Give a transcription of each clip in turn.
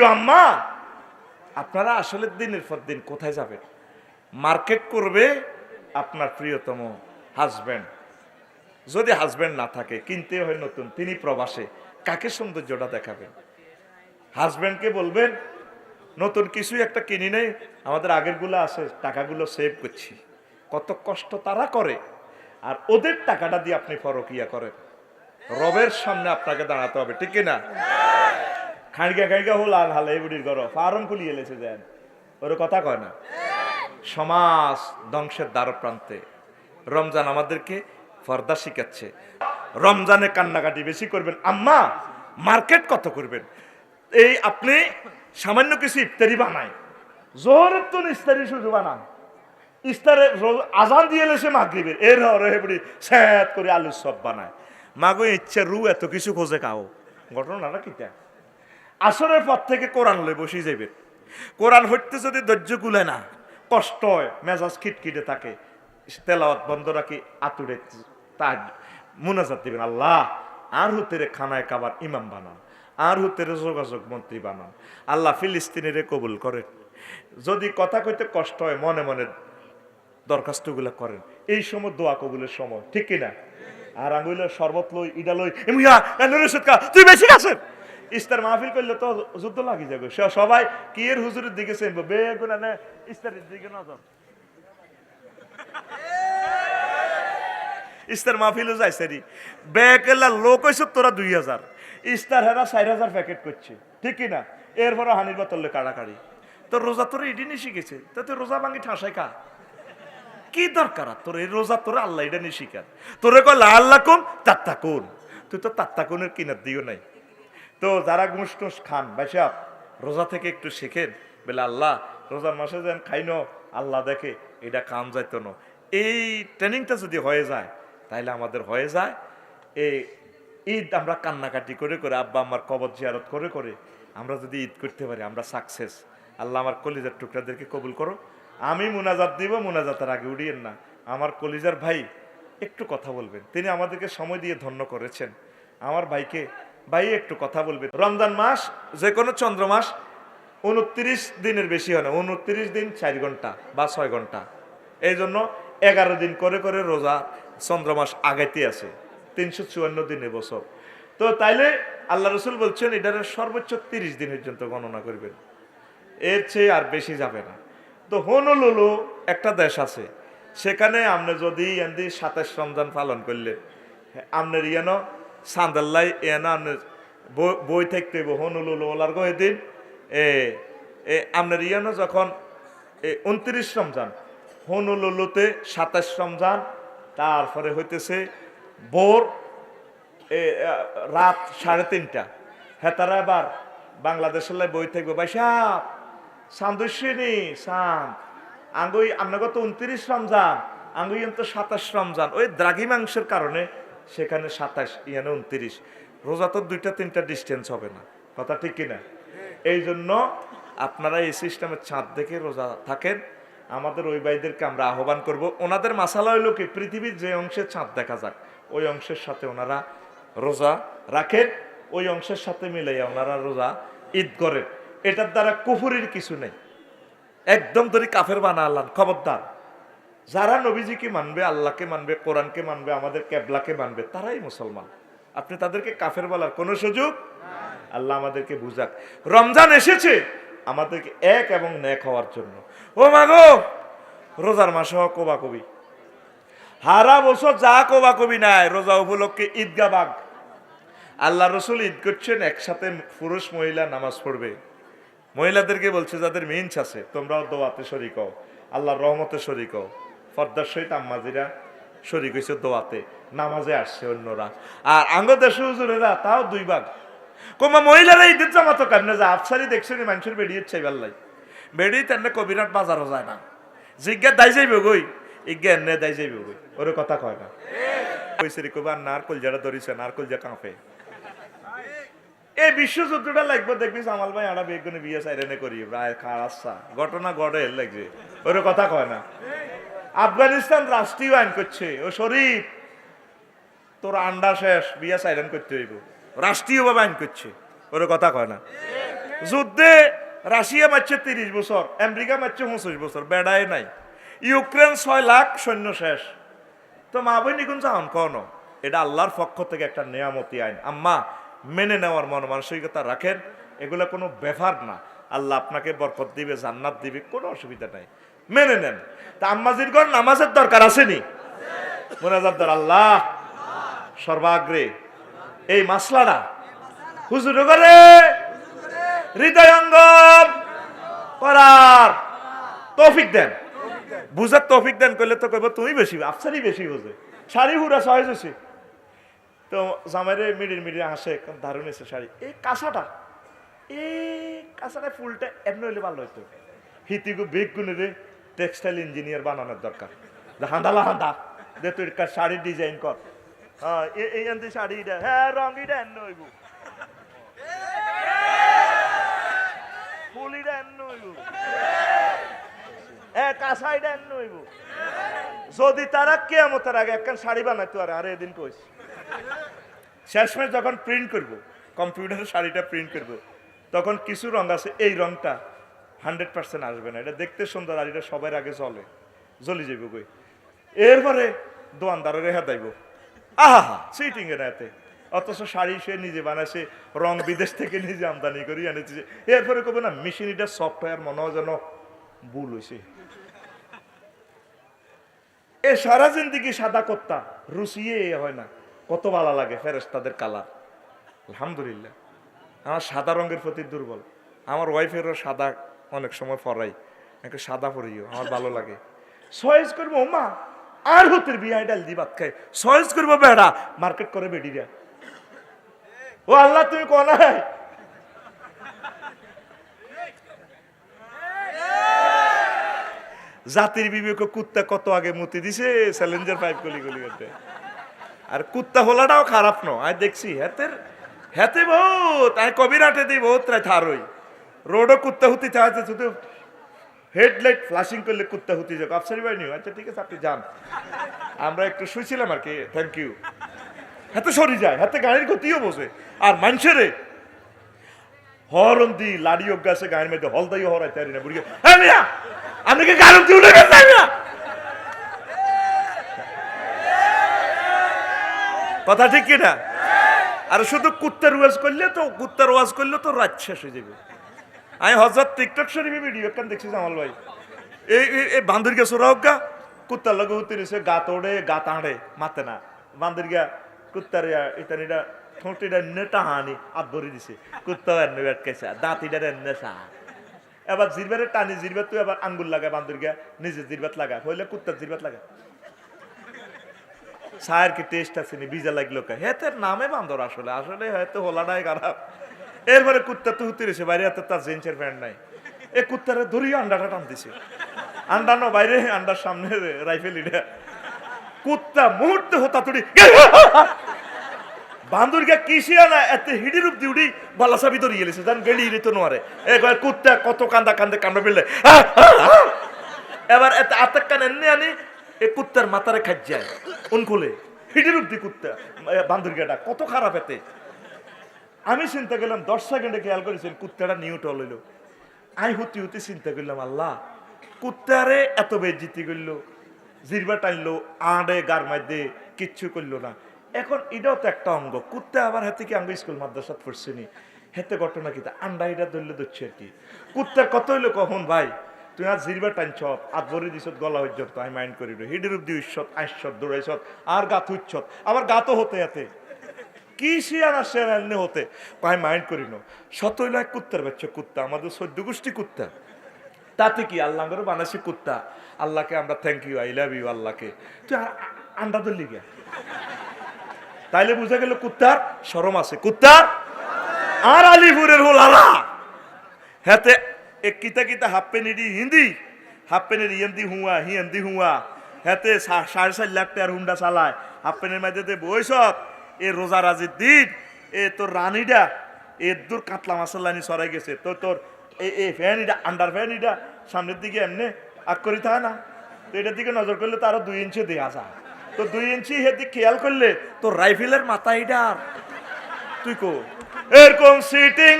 প্রিয় আম্মা, আপনারা আসলে দিনের পর দিন কোথায় যাবেন? মার্কেট করবে আপনার প্রিয়তম হাজব্যান্ড যদি হাজব্যান্ড না থাকে, কিনতে হয় নতুন, তিনি প্রবাসে, কাকে সৌন্দর্যটা দেখাবেন? হাজব্যান্ডকে বলবেন, নতুন কিছুই একটা কিনি নেই, আমাদের আগেরগুলো আছে, টাকাগুলো সেভ করছি। কত কষ্ট তারা করে। আর ওদের টাকাটা দিয়ে আপনি ফরকিয়া করেন। রবের সামনে আপনাকে দাঁড়াতে হবে, ঠিক না খাড়িকা খাড়িকা হল আর হালে বুড়ির ঘর ফার্ম খুলিয়ে এলেছে দেন ওর কথা কয় না। সমাজ ধ্বংসের দ্বার প্রান্তে রমজান আমাদেরকে ফর্দা শিখাচ্ছে। রমজানে কান্নাকাটি বেশি করবেন। আম্মা, মার্কেট কত করবেন? এই আপনি সামান্য কিছু ইফতারি বানায় জোহরের তো ইফতারি শুধু বানান ইস্তারে আজান দিয়ে এলে সে মাগরিবের। এর হেবড়ি স্যাত করে আলুর সব বানায়। মাগো ইচ্ছে রু এত কিছু খোঁজে খাও। ঘটনাটা কিটা আসরের পর থেকে কোরআন লই বসে যাবে কোরআন হইতে যদি ধৈর্য কুলে না, কষ্ট হয়, মেজাজ খিটখিটে থাকে, তেলাওয়াত বন্ধ রাখি, আতুরে তার মুনাজাত দিবেন। আল্লাহ, আর হুতেরে খানায় কাবার ইমাম বানান, আর হুতেরে যোগাযোগ মন্ত্রী বানান। আল্লাহ ফিলিস্তিনের কবুল করেন। যদি কথা কইতে কষ্ট হয়, মনে মনে দরখাস্তগুলো করেন। এই সময় দোয়া কবুলের সময়, ঠিক কিনা? আর আঙ্গুল শরবত লই, ইডা লই তুই বেশি আছেন ইস্তার মাহফিল করলে তো যুদ্ধ লাগি যাবে। সবাই কি এর হুজুরের দিকে চেনবো? বেগুনা নে, ইস্তারের দিকে নজর। ইস্তার মাহফিলও যায় সারি। বেকেলা লোক হয়েছে তোরা দুই হাজার। ইস্তার হেরা চার হাজার প্যাকেট করছে। ঠিক কিনা? এরপরে হানির বোতলে কাড়াকাড়ি। তো রোজা তোর এটি নিয়ে শিখেছে তো তুই রোজা ভাঙি ঠাসাই খা। কি দরকার তোর? এই রোজা তোর আল্লাহ এটা নিয়ে শিকার তোরে কয় আল্লাহ কোন তাত্তা কোন তুই তো তাত্তা কোনের কিনার দিও নাই। তো যারা ঘুষ টুস খান বাইসাব রোজা থেকে একটু শেখেন। বলে, আল্লাহ, রোজার মাসে যেন খাইনো, আল্লাহ দেখে এটা কাম যাইতো না। এই ট্রেনিংটা যদি হয়ে যায় তাহলে আমাদের হয়ে যায়। এই ঈদ আমরা কান্নাকাটি করে করে আব্বা আমার কবর জিয়ারত করে করে আমরা যদি ঈদ করতে পারি, আমরা সাকসেস আল্লাহ আমার কলিজার টুকরাদেরকে কবুল করো আমি মুনাজাত দিব, মুনাজাতের আগে উড়িয়েন না। আমার কলিজার ভাই একটু কথা বলবেন। তিনি আমাদেরকে সময় দিয়ে ধন্য করেছেন। আমার ভাইকে ভাই, একটু কথা বলবেন রমজান মাস, যে কোনো চন্দ্র মাস, উনত্রিশ দিনের বেশি হয় না। উনত্রিশ দিন চার ঘণ্টা বা ছয় ঘণ্টা। এই জন্য এগারো দিন করে করে রোজা চন্দ্র মাস আগাইতে আছে। তিনশো চুয়ান্ন দিন বছর। তো তাইলে আল্লাহ রসুল বলছেন, এটার সর্বোচ্চ তিরিশ দিন পর্যন্ত গণনা করবেন। এর চেয়ে আর বেশি যাবে না। তো হনলুলু একটা দেশ আছে। সেখানে আপনি যদি সাতাশ রমজান পালন করলে আপনার ইয়ানো সান্দাল্লাই এনো আপনার বই- থাকতে হনলুলু ওলার গো এদিন এ আপনার ইয়ানো যখন, এ, উনত্রিশ রমজান হনুলুলুতে সাতাশ রমজান, তারপরে হইতেছে বোর এ রাত সাড়ে তিনটা। হ্যাঁ তারা আবার বাংলাদেশের লাই বই থাকবে, ভাই সাহ সান্দুসিনী সান আঙ্গুই আপনাকে তো উনত্রিশ রমজান, আঙ্গুই তো সাতাশ রমজান। ওই দ্রাঘি মাংসের কারণে সেখানে সাতাশ, ইয়ানে উনত্রিশ। রোজা তো দুইটা, তিনটা ডিস্টেন্স হবে না। কথা ঠিক কিনা? এই জন্য আপনারা এই সিস্টেমের চাঁদ দেখে রোজা থাকেন। আমাদের ওই ভাইদেরকে আমরা আহ্বান করব। ওনাদের মাসালা হইল কি? পৃথিবীর যে অংশে চাঁদ দেখা যাক, ওই অংশের সাথে ওনারা রোজা রাখেন, ওই অংশের সাথে মিলাইয়া ওনারা রোজা ঈদ করেন। এটার দ্বারা কুফুরির কিছু নেই। একদম ধরে কাফের বানা আল্লাহ খবরদার। যারা নবীজিকে মানবে, আল্লাহকে মানবে, কোরআনকে মানবে, আমাদের কেবলাকে মানবে, তারাই মুসলমান। আপনি তাদেরকে কাফের বলার কোনো সুযোগ? আল্লাহ আমাদেরকে বুঝাক। রমজান এসেছে আমাদেরকে এক এবং ন্যাক হওয়ার জন্য। ও মাগো রোজার মাসে হোক কোবা কবি হারা বছর যা কোবা কবি নাই, রোজা উপলক্ষে ঈদগা বাগ আল্লাহ রসুল ঈদ করছেন, একসাথে পুরুষ মহিলা নামাজ পড়বে। মহিলাদেরকে বলছে, যাদের মিনস আছে, তোমরাও দোয়াতে শরিক আল্লাহর রহমতে শরিক ফর্দার সহিত আম্মাজিরা শরিক হয়েছে দোয়াতে, নামাজে আসছে অন্যরা। আর আঙ্গ দেশে হুজুরেরা তাও দুই ভাগ। কোমা মহিলারা ঈদের জামাতো কেমনে যায় আফসারি দেখছেন মানুষের বেরিয়ে চাই লাই বেরিয়ে তেমনি কবিরাট বাজারও যায় না। জিজ্ঞা দাই যাইবে গই ইজ্ঞা এনে দাই যাইবে গই ওরে কথা কয় না। কইছে রে কবা নারকল যারা ধরিছে নারকল যা কাঁপে। এই বিশ্বযুদ্ধটা লাগবে দেখবি জামাল ভাই আড়া বেগুনে বিয়ে সাইরেনে করি প্রায় খারাচ্ছা ঘটনা গড়ে লাগছে ওর কথা কয় না। আফগানিস্তান রাষ্ট্রীয় আইন করছে। ও শরীফ, তোর আন্ডা শেষ, বিয়ে সাইরেন করতে হইব। রাষ্ট্রীয়ভাবে আইন করছে। ওর কথা কয় না। যুদ্ধে রাশিয়া মারছে তিরিশ বছর, আমেরিকা মারছে পঁচিশ বছর, বেড়ায় নাই। ইউক্রেন ছয় লাখ সৈন্য শেষ। তো মা বই কোন চাহন কন এটা আল্লাহর পক্ষ থেকে একটা নিয়ামতি আইন। আম্মা, মেনে নেওয়ার মন মানসিকতা রাখেন, এগুলো কোনো ব্যাপার না। আল্লাহ আপনাকে বরকত দিবে, জান্নাত দিবে, কোনো অসুবিধা নাই। মেনে নেন। তা আম্মাজির ঘর নামাজের দরকার আসেনি? মোনাজাদ্দার আল্লাহ। সর্বাগ্রে। এই মাসলাটা হুজুর করে হৃদয়ঙ্গম করার তৌফিক দেন। বুঝার তৌফিক দেন করলে তো কইব তুমি বেশি আফসারই বেশি বুঝে শাড়ি হুরা সহজ হয়েছে তো জামাইরে মিডির মিডির আসে দারুণ এসে শাড়ি। এই কাঁচাটা এই কাঁচাটা ফুলটা এমনি হইলে ভালো হইতো হিতিগু বেগ গুনে রে। টেক্সটাইল ইঞ্জিনিয়ার বানানোর দরকার। যে হান্দালা হান্দা দে তুই শাড়ির ডিজাইন কর। হ্যাঁ এই- শাড়িটা। হ্যাঁ রং এটা এমন হইব ফুলিটা এমন হইব এ কাঁচাইটা এমন হইব যদি তারা কেয়ামতের আগে একখান শাড়ি বানাইতো, আর, আরে, এদিন কইস। শেষমেশ যখন প্রিন্ট করব কম্পিউটারে শাড়িটা প্রিন্ট করব, তখন কিছু রং আছে, এই রংটা হান্ড্রেড পার্সেন্ট আসবে না। এটা দেখতে সুন্দর আর এটা সবার আগে চলে। জ্বলি যাইব কই? এরপরে দোয়ানদারের রেহা দাইব। আহা সিটিং এর এতে। অথচ শাড়ি সে নিজে বানাইছে, রং বিদেশ থেকে নিজে আমদানি করি আনেছে। এরপরে কবে না মেশিন এটা সফটওয়্যার মনে হয় যেন ভুল হয়েছে এ সারা জিন্দিগি সাদা কর্তা রুসিয়ে এ হয় না। কত ভালো লাগে ফেরেস্তাদের কালার। আলহামদুলিল্লাহ। আমার সাদা রঙের প্রতি দুর্বল। আমার ওয়াইফেরও সাদা অনেক সময় পরাই একটু সাদা পরিও আমার ভালো লাগে। সয়েজ করব মা আর হতের বিয়া ডাল দি ভাত খাই। সয়েজ করব, বেড়া, মার্কেট করে বেডিরা। ও আল্লাহ, তুমি কোনা জাতির বিবেক কুত্তা কত আগে মুতি দিছে, চ্যালেঞ্জার পাইপ গলি গলি করতে আর কুত্তা হোলাটাও খারাপ ন আই দেখছি, হেতের হেতে বহুত আই কবির হাটে দিই বহুত রায় থার হই। রোডও কুত্তা হুতি চাইছে শুধু হেডলাইট ফ্লাশিং করলে কুত্তা হুতি যাক আফসারি বাই নিও আচ্ছা ঠিক আছে, আপনি যান। আমরা একটু শুয়েছিলাম আর কি থ্যাংক ইউ হাতে সরি যায় হাতে গাড়ির গতিও বসে আর মানুষেরে হরন দি লাড়ি অজ্ঞাসে গাড়ির মধ্যে হলদাই হরাই তারি না বুড়ি হ্যাঁ কি গাড়ি উঠে মিয়া? কথা ঠিক কি না? আর শুধু কুত্তার ওয়াজ করলে তো, কুত্তার ওয়াজ করলে তো রাত শেষ হয়ে যাবে। আমি হজরত টিকটক শরীফে ভিডিও একখান দেখছি জামাল ভাই। এই এই- বান্দর গা সোরা হোক গা, কুত্তার লগে উত্তর এসে গা তোড়ে, গা তাঁড়ে মাতে না। বান্দর গা কুত্তার ইতানিটা ঠোঁটিটা নেটা হানি আত ভরে দিছে। কুত্তা এনে আটকাইছে দাঁতিটা এনে সা এবার জিরবারে টানি, জিরবার তুই আবার আঙ্গুল লাগায় বান্দর গা নিজে জিরবাত লাগা হইলে কুত্তার জিরবাত লাগা। সায়ের কি টেস্ট আছে নি? বিজা লাগল কা? হেতের নামে বান্দর আসলে আসলে হয়তো হোলাটাই খারাপ। এরপরে কুত্তা তো হুতি রয়েছে বাইরে হাতে তার জেন্সের প্যান্ট নাই। এ কুত্তারে ধরিয়ে আন্ডাটা টান দিছে আন্ডা ন বাইরে, আন্ডার সামনে রাইফেল ইটা কুত্তা মুহূর্তে হতাতুড়ি বান্দুরকে কিসিয়া না এত হিডি রূপ দিউডি বালা সাবি ধরি গেলেছে, জান গেলি তো নোয়ারে। এ কয়, কুত্তা কত কান্দা কান্দে কামড়ে ফেললে। এবার এত আতক কান এনে আনি, এ কুত্তার মাথারে খাজ যায় উনকুলে। হিডি রূপ দি কুত্তা বান্দুরগাটা কত খারাপ এতে। আমি চিন্তা করলাম, দশ সেকেন্ডে খেয়াল করেছেন কুত্তাটা নিউটল হইল। আমি হুতি হুতি চিন্তা করলাম, আল্লাহ, কুত্তারে এত বেজিতি করল জিরবা টানলো, আড়ে গার মধ্যে কিচ্ছু করল না। এখন এটাও তো একটা অঙ্গ, কুত্তা আবার হাতে কি আঙ্গ স্কুল মাদ্রাসাত পড়ছে নি? হেতে ঘটনা কি? আন্ডা এটা ধরলে ধরছে আর কি। কুত্তার কত হইল কখন ভাই? তুই আর জিরবা টানছ আত ভরে দিছত গলা হইছত আমি মাইন্ড করি হিডির উদ্দি ইস্যত আইসত দৌড়াইছত আর গাত উচ্ছত আবার গাতও হতে হাতে। কি শিয়ানা শিয়ানা হতে? আমি মাইন্ড করি না। সতই লাখ কুত্তার বাচ্চা, কুত্তা। আমাদের সদ্য গোষ্ঠী কুত্তা। তাতে কি আল্লাহ করে বানাসি কুত্তা? আল্লাহকে আমরা thank you I love you আল্লাহকে। তুই আন্ডা ধরলি গিয়া তাইলে বুঝা গেল কুত্তার সরম আছে। কুত্তার আর আলিপুরের হল আলা হেতে এক কিতা কিতা হাফ পেনিডি হিন্দি হাফ পেনের ইয়েন্দি হুয়া, হিয়েন্দি হুয়া। হেতে সাড়ে চার লাখ টাকার হুন্ডা চালায়। হাফ মাঝে বইসত এ রোজা রাজির দিন, এ তোর রানীটা, এ দূর কাতলা মাসাল্লানি সরাই গেছে, তো তোর এই ফ্যানিটা আন্ডার ফ্যানিটা সামনের দিকে এমনি আগ করি থাকে না। তো এটার দিকে নজর করলে তো আরও দুই ইঞ্চি দেয়া যায়। তো দুই ইঞ্চি হেদিক খেয়াল করলে তোর রাইফেলের মাথা এটা তুই কো? এরকম সিটিং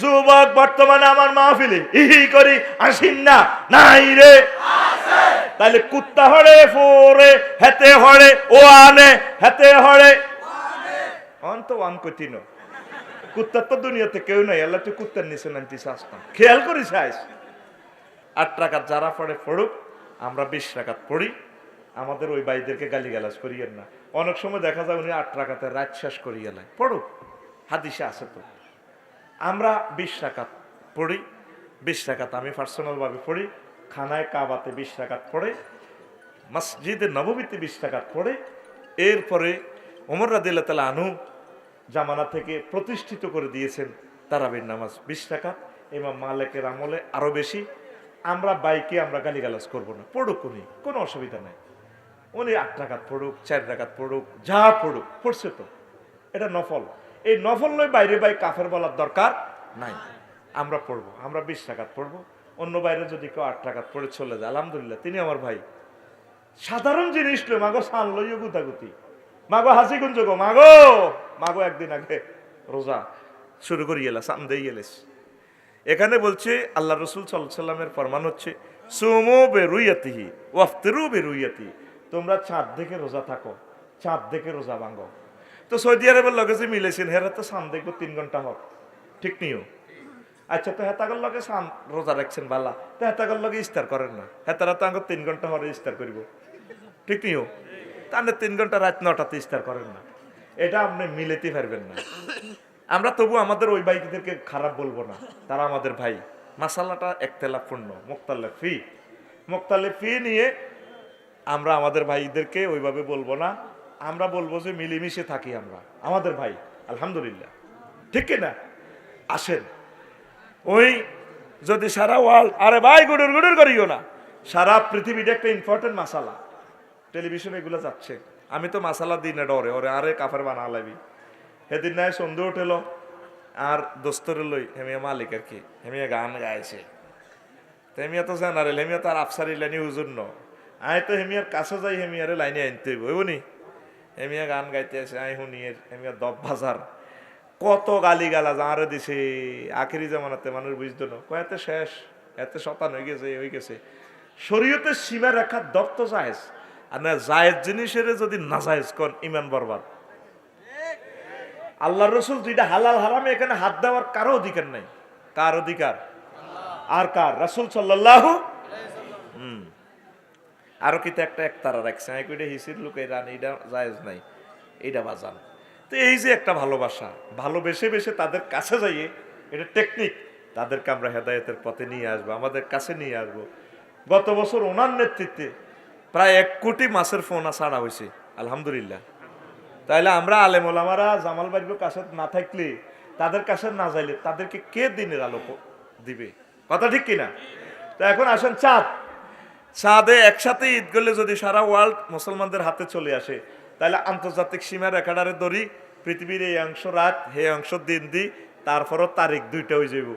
যুবক বর্তমানে আমার মাহফিলে, ইহি করি আসিন না, নাই রে। তাহলে কুত্তা হরে ফোরে হেতে হরে ও আনে হেতে হরে অন তো ওয়ান কুত্তার তো দুনিয়াতে কেউ নাই আল্লাহ তুই কুত্তার নিচে নামতে চাস না খেয়াল করিস আইস আট টাকার যারা পড়ে পড়ুক আমরা বিশ টাকাত পড়ি আমাদের ওই ভাইদেরকে গালি গালাজ করিয়েন না অনেক সময় দেখা যায় উনি আট টাকাতে রাত শেষ করিয়ে নেয় পড়ুক হাদিসে আছে তো আমরা বিশ টাকাত পড়ি বিশ টাকাত আমি পার্সোনালভাবে পড়ি খানায় কাবাতে বিশ টাকাত পড়ে মসজিদে নবমীতে বিশ টাকাত পড়ে এরপরে ওমর রাদিল্লা তালা আনু জামানা থেকে প্রতিষ্ঠিত করে দিয়েছেন তারাবির নামাজ বিশ টাকা ইমাম মালেকের আমলে আরও বেশি। আমরা বাইকে আমরা গালিগালাজ করব না, পড়ুক উনি, কোনো অসুবিধা নাই। উনি আট টাকাত পড়ুক, চার টাকাত পড়ুক, যা পড়ুক, পড়ছে তো। এটা নফল। এই নফল নয়, বাইরে বাই কাফের বলার দরকার নাই। আমরা পড়ব, আমরা বিশ টাকাত পড়ব। অন্য বাইরে যদি কেউ আট টাকাত পড়ে চলে যায়, আলহামদুলিল্লাহ, তিনি আমার ভাই। সাধারণ জিনিস মাগো সান লইও গুতাগুতি। মাগো হাসি গুঞ্জ গো, মাগো! মাগো একদিন আগে রোজা শুরু করি এলা সান দিয়ে গেলেস। এখানে বলছে আল্লাহ রসুল সাল্লামের ফরমান হচ্ছে, সুমো বেরুইয়াতিহি, ওয়াফতেরু বেরুইয়াতি তোমরা চাঁদ দেখে রোজা থাকো চাঁদ দেখে রোজা ভাঙো। তো সৌদি আরবের লগে যে মিলেছেন, হেরা তো সান দেখব তিন ঘণ্টা হোক। ঠিক নিও। আচ্ছা তো হেতাগর লগে সান রোজা রাখছেন বালা, তো হেতাগর লগে ইস্তার করেন না। হেতারা তো আগে তিন ঘণ্টা হরে ইস্তার করিব। ঠিক নিও। তাহলে তিন ঘণ্টা রাত নটাতে ইস্তার করেন না। এটা আপনি মিলেতে পারবেন না। আমরা তবু আমাদের ওই ভাইদেরকে খারাপ বলব না। তারা আমাদের ভাই। মাসালাটা ফি মোক্তালে ফি নিয়ে আমরা আমাদের ভাইদেরকে ওইভাবে বলব না। আমরা বলব যে মিলেমিশে থাকি আমরা। আমাদের ভাই, আলহামদুলিল্লাহ। ঠিক না? আসেন। ওই যদি সারা ওয়ার্ল্ড আরে ভাই, গুডুর গুডুর করিও না। সারা পৃথিবীটা একটা ইম্পর্টেন্ট মাসালা। টেলিভিশনে এগুলো যাচ্ছে। আমি তো মাসালা দিই না ডরে, ওরে আরে কাফের বানা লাবি সেদিন নাই সন্দেহ উঠেল, আর দোস্তরে লই হেমিয়া মালিক আর কি, হেমিয়া গান গাইছে। হেমিয়া তো জানারে হেমিয়া তার আফসারি লাইনি হুজুর ন। আয় তো হেমিয়ার কাছে যাই, হেমিয়ারে লাইনে আনতে হইব বুনি হেমিয়া গান গাইতে আছে আই শুনিয়ে হেমিয়া দব বাজার। কত গালি গালা যাঁরে দিছে, আখেরি জামানাতে মানুষ বুঝতো না। কয়াতে শেষ, এতে শতান হয়ে গেছে হয়ে গেছে। শরীয়তের সীমা রেখা দপ্ত জায়েজ আর না, জায়েজ জিনিসের যদি না জায়েজ কন ইমান বরবাদ। আল্লাহ রসুল যেটা হালাল হারামে এখানে হাত দেওয়ার কারও অধিকার নাই। কার অধিকার? আর কার? রাসুল সাল্লাহ হুম। আরও কিন্তু একটা একতারা রাখছে। আমি হিসির লোক এই জায়েজ নাই। এইটা বাজান। তো এই যে একটা ভালোবাসা, ভালোবেসে বেসে তাদের কাছে যাইয়ে, এটা টেকনিক। তাদেরকে আমরা হেদায়তের পথে নিয়ে আসব, আমাদের কাছে নিয়ে আসব। গত বছর ওনার নেতৃত্বে প্রায় এক কোটি মাসের ফোনা ছাড়া হয়েছে আলহামদুলিল্লাহ। তাইলে আমরা আলেমোলামারা জামাল বাড়ির কাছে না থাকলে, তাদের কাছে না যাইলে তাদেরকে কে দিনের আলো দিবে? কথা ঠিক কিনা? তো এখন আসেন চাঁদ। চাঁদে একসাথে ঈদ করলে যদি সারা ওয়ার্ল্ড মুসলমানদের হাতে চলে আসে তাহলে আন্তর্জাতিক সীমা রেখাডারে ধরি, পৃথিবীর এই অংশ রাত, হে অংশ দিন দি, তারপরও তারিখ দুইটা হয়ে যাইব।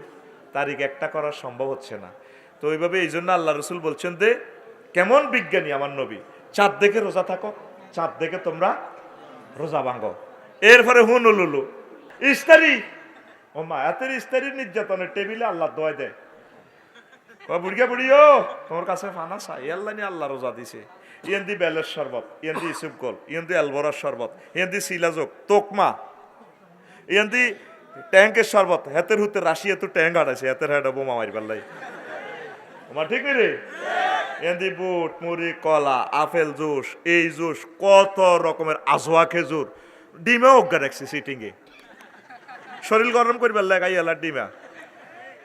তারিখ একটা করা সম্ভব হচ্ছে না। তো ওইভাবে এই জন্য আল্লাহ রসুল বলছেন যে কেমন বিজ্ঞানী আমার নবী? চাঁদ দেখে রোজা থাকো চাঁদ দেখে তোমরা রোজা ভাঙ্গো এরপরে হুন উলুলু। ইস্তারি, ও মায়াতের ইস্তারির নির্যাতনের টেবিলে আল্লাহ দোয়া দেয়। ও বুড়িয়া বুড়িও, তোমার কাছে ফানা চাই। আল্লাহ নি আল্লাহ রোজা দিছে। ইয়ান দি বেলের শরবত, ইয়ান দি ইসুপ কল ইয়ান দি অ্যালবোরার শরবত, ইয়ান দি শিলাজক তোকমা। ইয়ান দি ট্যাঙ্কের শরবত, হেতের হুতে রাশিয়া তো ট্যাঙ্ক আড়াইছে হেতের হেডা বোমা মারি পাল্লাই ঠিক নেই রে? এন্দি বুট, মুড়ি, কলা, আপেল জুস, এই জুস, কত রকমের আজোয়া খেজুর। ডিমে অজ্ঞা রাখছে সিটিংয়ে শরীর গরম করবার লাগাই এলার ডিমা।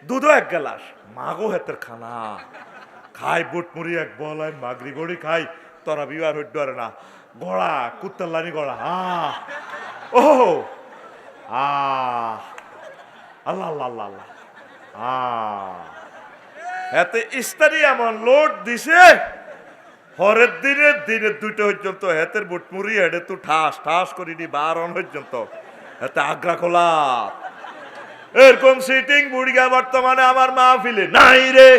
দুধও এক গেলাস। মাগো হেতের খানা। খাই বুট, মুড়ি, এক বলাই মাগরি গড়ি খাই। তোরা বিবার হইতে পারে না। গড়া কুত্তার লানি গড়া। হা ও আ। আল্লাহ আল্লাহ আল্লাহ আল্লাহ। আ। এতে ইস্তারি এমন লোড দিছে, হরের দিনে দিনে দুইটা পর্যন্ত হেতের বুট মুড়ি হেডে তু ঠাস ঠাস করিনি, বারণ পর্যন্ত এতে আগ্রা খোলা। এরকম সিটিং বুড়িগা বর্তমানে আমার মাহফিলে নাই রে।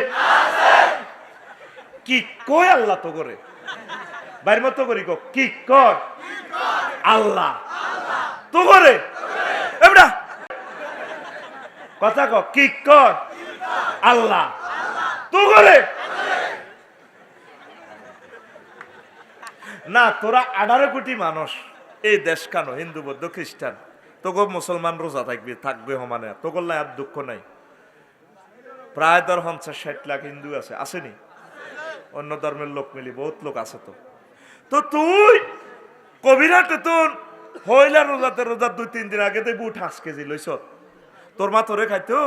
কি কয় আল্লাহ তো করে বাইর মতো করি কি কর আল্লাহ। তো করে কথা ক, কি কর আল্লাহ। করে না, তোরা আঠারো কোটি মানুষ, এই দেশ কেন? হিন্দু, বৌদ্ধ খ্রিস্টান তোকে মুসলমান রোজা থাকবে থাকবে সমানে। তোকে আর দুঃখ নাই। প্রায় ধর পঞ্চাশ, ষাট লাখ হিন্দু আছে। আসেনি? অন্য ধর্মের লোক মিলি, বহুত লোক আছে তো। তো তুই, কবিরাটে তোর হইলা রোজাতে, রোজার দুই, তিন দিন আগে তুই বুট কেজি লইছ। তোর মা তোরে খাইতো?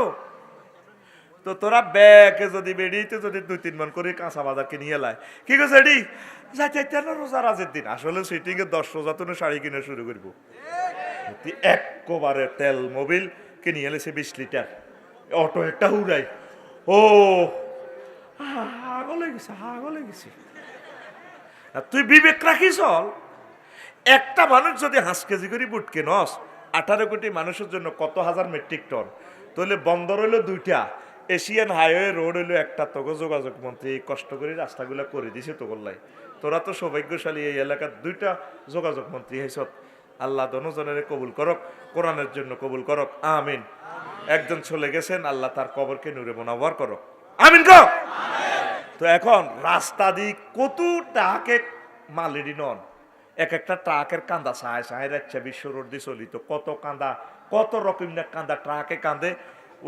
তো তোরা ব্যাগে যদি বেরিয়েতে যদি দুই, তিন মন করে কাঁচা বাজার কিনিয়ে লাই কি গো সেডি যাইতে না রোজা রাজের দিন। আসলে সিটিং এ দশ রোজা তো শাড়ি কিনে শুরু করব। একবারে তেল মোবিল কিনে এলেছে বিশ লিটার। অটো একটা উড়াই। ও আগলে গেছে আগলে গেছে। তুই বিবেক রাখি চল একটা মানুষ যদি হাঁস কেজি করে বুট কেনস আঠারো কোটি মানুষের জন্য কত হাজার মেট্রিক টন তাহলে বন্দর হইল দুইটা। এশিয়ান হাইওয়ে রোড হইল একটা তোকে যোগাযোগ মন্ত্রী এই কষ্ট করে রাস্তাগুলো করে দিছে তো বললাই তোরা তো সৌভাগ্যশালী এই এলাকার দুইটা যোগাযোগ মন্ত্রী হয়েছত আল্লাহ দনজনের কবুল করক, কোরআনের জন্য কবুল করক, আমিন। একজন চলে গেছেন, আল্লাহ তার কবরকে নূরে মোনাবার করক। আমিন কর তো এখন রাস্তা দি কত টাকে মালিরি নন। এক একটা ট্রাকের কান্দা সায় সায় রাখছে বিশ্ব রোড দিয়ে চলিত কত কান্দা, কত রকম কান্দা ট্রাকে কান্দে।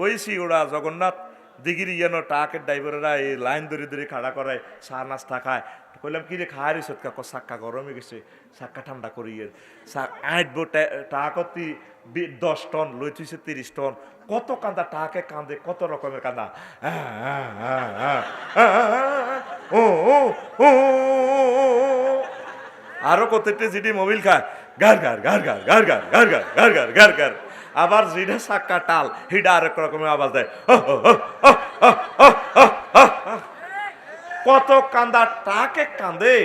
ওই সিওড়া জগন্নাথ দিগিরি যেন ট্রাকের ড্রাইভারেরা এই লাইন ধরে ধরে খাড়া করায় চা নাস্তা খায় কইলাম কি রে খায় রিসত কাকো সাক্কা গরমে গেছে সাক্কা ঠান্ডা করিয়ে আঁটবো ট্রাকতি দশ টন লই তিরিশ টন কত কান্দা টাকে কান্দে কত রকমের কান্দা ও ও ও আরও কতটি জিডি মোবিল খায় গার গার গার গার গার গার গার গার গার গার গার আবার জিডা সাক্কা টাল, হিডা আরেক রকমের আওয়াজ দেয়। কত কান্দা, টাকে কান্দে।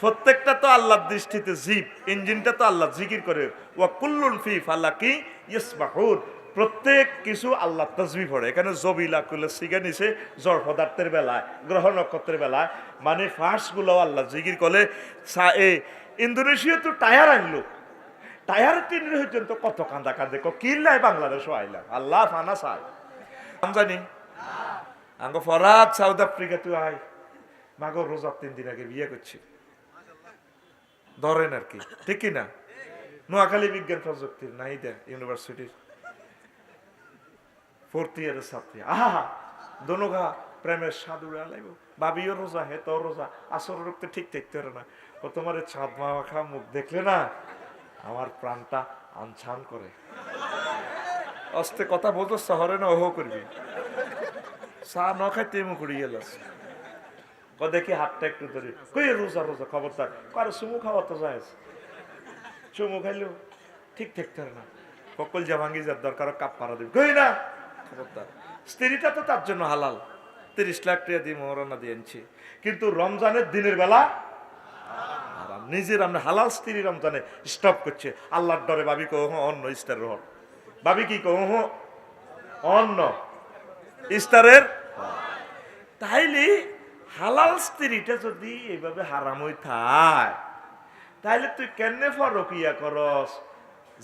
প্রত্যেকটা তো আল্লাহর দৃষ্টিতে জিপ ইঞ্জিনটা তো আল্লাহ জিকির করে। ওয়া কুল্লুন ফি ফালাকি ইসমাহুর প্রত্যেক কিছু আল্লাহ তসবি পড়ে। এখানে জবিলা কুলে শিখে নিছে জড় পদার্থের বেলায়, গ্রহ নক্ষত্রের বেলায়। মানে ফার্সগুলো আল্লাহ জিকির করলে ইন্দোনেশিয়া তো টায়ার আনলো। টায়ার তিন পর্যন্ত কত কান্দা কান্দে কিল্লাই বাংলাদেশও আল্লাহ ফানা সাই জানি আঙ্গ ফরাত সাউথ আফ্রিকা তুই আয়। মাগো রোজা তিন দিন আগে বিয়ে করছি। ধরেন আর কি, ঠিক না নোয়াখালী বিজ্ঞান প্রযুক্তির ইউনিভার্সিটির ফোর্থ ইয়ারের ছাত্রী। আহা, দনুগা প্রেমের স্বাদ উড়ে বাবিও রোজা হে তোর রোজা। আসর রক্তে ঠিক পারে না। ও তোমার ছাদ মাখা মুখ দেখলে না? আমার প্রাণটা আনছান করে। অস্তে কথা বলতো শহরে না, ওহো করবি। চা ন খাইতে মুখ উড়িয়ে গেলাস ক দেখি হাতটা একটু ধরে। কই, রোজা রোজা, খবরদার। কারও চুমু খাওয়া তো যায় চুমু খাইলেও ঠিক থাকতে পারে না। ককল জামাঙ্গি যার দরকার, কাপ পাড়া দিবি। কই না, খবরদার। স্ত্রীটা তো তার জন্য হালাল। তিরিশ লাখ টাকা দিয়ে মহারণা দিয়ে আনছি। কিন্তু রমজানের দিনের বেলা নিজের আমরা হালাল স্ত্রী রমজানে স্টপ করছে। আল্লাহর ডরে বাবি কো হ্যাঁ অন্য ইস্তার রহন। ভাবি কি কো হ্যাঁ অন্য। ইস্তারের? তাইলে হালাল স্ত্রীটা যদি এইভাবে হারাম হই থায়, তাইলে তুই কেনে ফরকিয়া করস?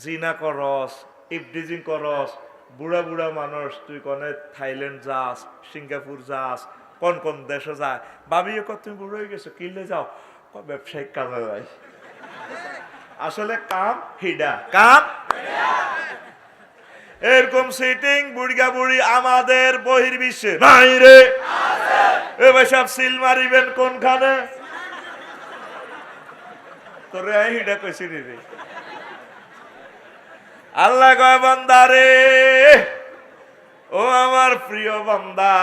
জিনা করস, ইফডিজিং করস? বুড়া বুড়া মানুষ, তুই কনে থাইল্যান্ড যাস, সিঙ্গাপুর যাস, কোন কোন দেশে যায়? ভাবি কত তুমি বুড়ো হয়ে গেছো কিনলে যাও। ব্যবসায়িক কাজে যাই। আসলে কাম হিডা কাম এরকম সিটিং বুড়িগা বুড়ি আমাদের বহির্বিশ্বে। নাই রে। এবার সব সিল মারিবেন কোনখানে? তোরে হিডা কইছি রে। আল্লাহ কয়, বান্দা রে। ও আমার প্রিয় বান্দা,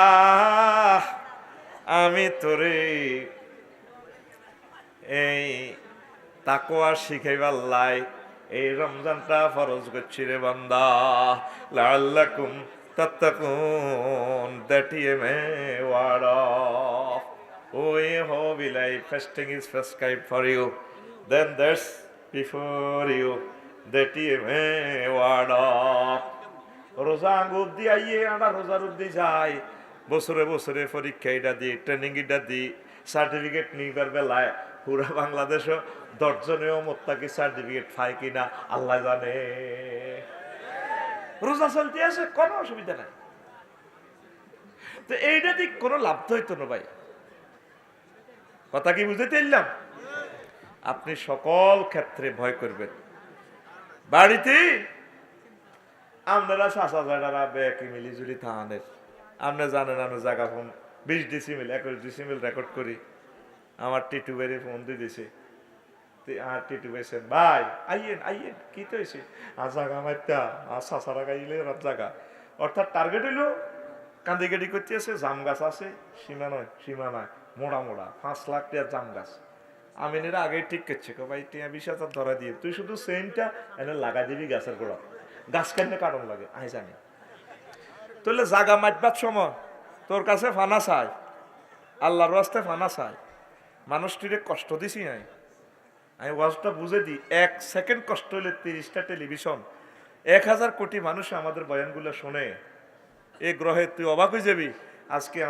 আমি তোরে এই তাকোয়া শিখাইবার লাই, এই রমজানটা ফরজ করছি রে বান্দা। লাল্লাকুম তাত্তাকুন, দ্যাট ইয়ে মে ওয়ার্ড অফ। ওই হো বিলাই fasting is prescribe for you then that's before you that ইয়ে মে ওয়ার্ড অফ। রোজা আঙ্গুর দিয়ে আইয়ে আমরা রোজার উদ্দি যাই বছরে বছরে পরীক্ষা এটা দিই ট্রেনিং এটা দিই সার্টিফিকেট নিবার বেলায় পুরা বাংলাদেশও দশজনেও মোত্তাকি সার্টিফিকেট পায় কিনা আল্লাহ জানে। রোজা চলতে আছে, কোনো অসুবিধা নাই। তো এইটা দিক কোনো লাভ তো হইতো না ভাই। কথা কি বুঝতে চাইলাম আপনি সকল ক্ষেত্রে ভয় করবেন। বাড়িতে আপনারা চাষা জায়গারা ব্যাকি মিলি জুলি থানের আপনি জানেন আমি জায়গা ফোন বিশ ডিসিমিল, একুশ ডিসিমিল রেকর্ড করি। আমার টিটু বেড়ে ফোন দিয়ে দিছে। আর টিটু বেছেন ভাই, আইয়েন আইয়েন, কি তো হয়েছে আর জায়গা মারতা আর চাষারা গাইলে রাত জায়গা অর্থাৎ টার্গেট কান্দি গাড়ি করতে আছে, জাম গাছ আছে, সীমা নয় সীমা নয়, মোড়া মোড়া, পাঁচ লাখ টাকার জাম গাছ। আমিনেরা আগে ঠিক করছে কো ভাই, টিয়া বিশ হাজার ধরা দিয়ে, তুই শুধু সেন্টটা এনে লাগাই দিবি গাছের গোড়া গাছ কেন কারণ লাগে আই জানি। তাহলে জাগা মাটবার সময়, তোর কাছে ফানা চাই, আল্লাহর রাস্তায় ফানা চাই। মানুষটিরে কষ্ট দিছি নাই আমি ওয়াজটা বুঝে দিই, এক সেকেন্ড কষ্ট হলে তিরিশটা টেলিভিশন। এক হাজার কোটি মানুষ আমাদের বয়ানগুলো শোনে। এ গ্রহে তুই অবাক হয়ে যাবি। আজকে